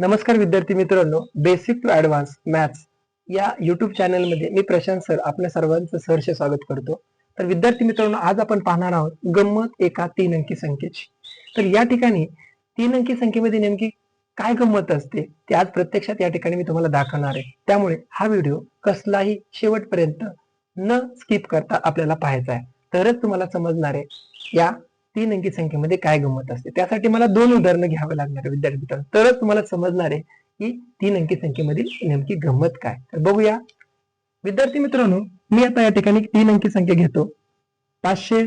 नमस्कार विद्यार्थी मित्रांनो बेसिक टू ऍडव्हान्स मॅथ्स या युट्यूब चॅनलमध्ये मी प्रशांत सर आपल्या सर्वांचं सहर्ष स्वागत करतो. तर विद्यार्थी मित्रांनो आज आपण पाहणार आहोत गंमत एका तीन अंकी संख्येची. तर या ठिकाणी तीन अंकी संख्येमध्ये नेमकी काय गंमत असते ते आज प्रत्यक्षात या ठिकाणी मी तुम्हाला दाखवणार आहे. त्यामुळे हा व्हिडिओ कसलाही शेवटपर्यंत न स्किप करता आपल्याला पाहायचा आहे. तरच तुम्हाला समजणार आहे या तीन अंकी संख्येमध्ये काय गंमत असते? त्यासाठी मला दोन उदाहरणं घ्यावं लागणार आहे विद्यार्थी मित्रांनो तरच तुम्हाला समजणार आहे की तीन अंकी संख्येमधील नेमकी गंमत काय. तर बघूया. विद्यार्थी मित्रांनो मी आता या ठिकाणी तीन अंकी संख्या घेतो. पाचशे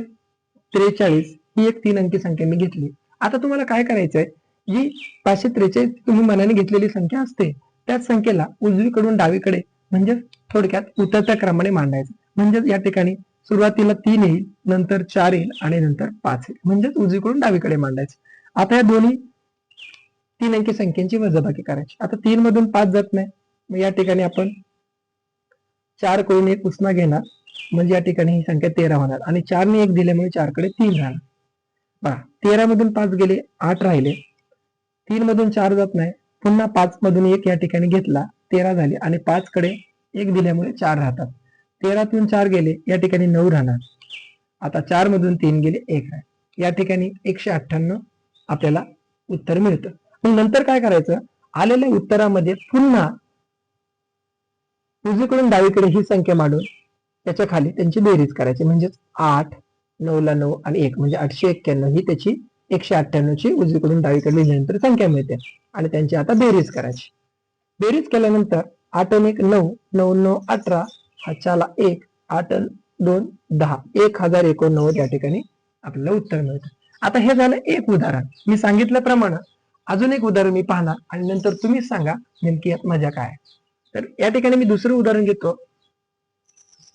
त्रेचाळीस ही एक तीन अंकी संख्या मी घेतली. आता तुम्हाला काय करायचं आहे जी पाचशे त्रेचाळीस तुम्ही मनाने घेतलेली संख्या असते त्याच संख्येला उजवीकडून डावीकडे म्हणजे थोडक्यात उतरत्या क्रमाने मांडायचं. म्हणजेच या ठिकाणी सुरुवातीला तीन येईल नंतर चार येईल आणि नंतर पाच येईल. म्हणजेच उजवीकडून डावीकडे मांडायचं. आता या दोन्ही तीन अंकी संख्येची वजाबाकी करायची. आता तीन मधून पाच जात नाही. मग या ठिकाणी आपण चार करून एक उसना घेणार. म्हणजे या ठिकाणी ही संख्या तेरा होणार. आणि चारने एक दिल्यामुळे चारकडे तीन राहणार. बा तेरा मधून पाच गेले आठ राहिले. तीन मधून चार जात नाही. पुन्हा पाच मधून एक या ठिकाणी घेतला तेरा झाले. आणि पाच कडे एक दिल्यामुळे चार राहतात. तेरातून चार गेले या ठिकाणी नऊ राहणार. आता चार मधून तीन गेले एक राहील. या ठिकाणी एकशे अठ्ठ्याण्णव आपल्याला उत्तर मिळतं. मग नंतर काय करायचं? आलेल्या उत्तरामध्ये पुन्हा उजवीकडून डावीकडे ही संख्या मांडून त्याच्याखाली त्यांची बेरीज करायची. म्हणजेच आठ नऊला नऊ आणि एक. म्हणजे आठशे एक्क्याण्णव ही त्याची एकशे अठ्ठ्याण्णवची उजवीकडून डावीकडे लिहिल्यानंतर संख्या मिळते. आणि त्यांची आता बेरीज करायची. बेरीज केल्यानंतर आठ एक नऊ नऊ नऊ अठरा हा चाला एक आठ दोन दहा. एक हजार एकोणनव्वद या ठिकाणी आपल्याला उत्तर मिळतं. आता हे झालं एक उदाहरण. मी सांगितल्याप्रमाणे अजून एक उदाहरण मी पाहणार आणि नंतर तुम्हीच सांगा नेमकी यात मजा काय आहे. तर या ठिकाणी मी दुसरं उदाहरण घेतो.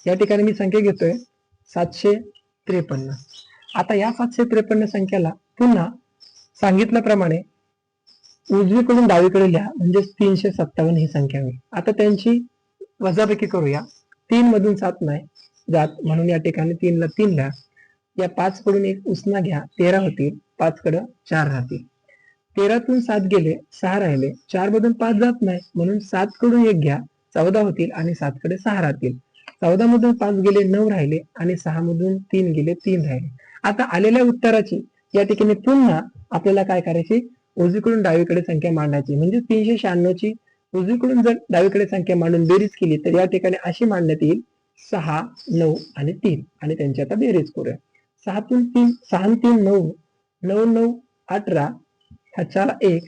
या ठिकाणी मी संख्या घेतोय सातशे त्रेपन्न. आता या सातशे त्रेपन्न संख्याला पुन्हा सांगितल्याप्रमाणे उजवीकडून डावीकडे लिहा म्हणजे तीनशे सत्तावन्न ही संख्या होईल. आता त्यांची वजाबाकी करूया. तीन मधून सात नाही जात. म्हणून या ठिकाणी तीनला तीन घ्या. या पाच कडून एक उसना घ्या. तेरा होतील. पाच कडं चार राहतील. तेरातून सात गेले सहा राहिले. चार मधून पाच जात नाही. म्हणून सात कडून एक घ्या. चौदा होतील आणि सात कडे सहा राहतील. चौदा मधून पाच गेले नऊ राहिले आणि सहा मधून तीन गेले तीन राहिले. आता आलेल्या उत्तराची या ठिकाणी पुन्हा आपल्याला काय करायची? उजवीकडून डावीकडे संख्या मांडायची. म्हणजे तीनशे शहाण्णव ची उजवीकडून जर डावीकडे संख्या मांडून बेरीज केली तर या ठिकाणी अशी मांडण्यात येईल सहा नऊ आणि तीन. आणि त्यांची आता बेरीज करूया. सहातून तीन सहा तीन नऊ. नऊ नऊ अठरा. ह्याच्याला एक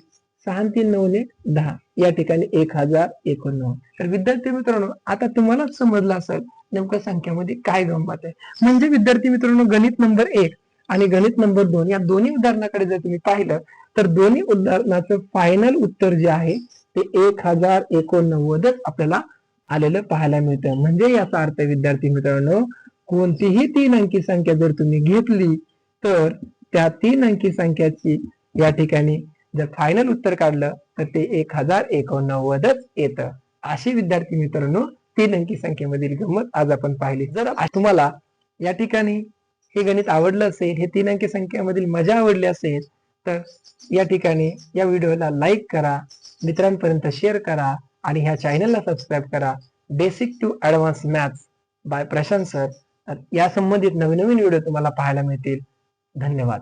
सहा तीन नऊ एक दहा. या ठिकाणी एक हजार एकोणनव्वद. तर विद्यार्थी मित्रांनो आता तुम्हालाच समजलं असेल नेमकं संख्यामध्ये काय गंमत आहे. म्हणजे विद्यार्थी मित्रांनो गणित नंबर एक आणि गणित नंबर दोन या दोन्ही उदाहरणाकडे जर तुम्ही पाहिलं तर दोन्ही उदाहरणाचं फायनल उत्तर जे आहे हे एक हजार एकोणनव्वदच आपल्याला आलेलं पाहायला मिळतं म्हणजे याचा अर्थ विद्यार्थी मित्रांनो कोणतीही तीन अंकी संख्या जर तुम्ही घेतली तर त्या तीन अंकी संख्याची या ठिकाणी जर फायनल उत्तर काढलं तर ते एक हजार एकोणनव्वदच येतं. अशी विद्यार्थी मित्रांनो तीन अंकी संख्येमधील गंमत आज आपण पाहिली. जर तुम्हाला या ठिकाणी हे गणित आवडलं असेल हे तीन अंकी संख्येमधील मजा आवडली असेल तर या ठिकाणी या व्हिडिओला लाईक करा. मित्रांपर्यंत शेअर करा आणि ह्या चॅनलला सबस्क्राईब करा. Basic to advance maths by Prashant sir या संबंधित नवीन नवीन व्हिडिओ तुम्हाला पाहायला मिळतील. धन्यवाद.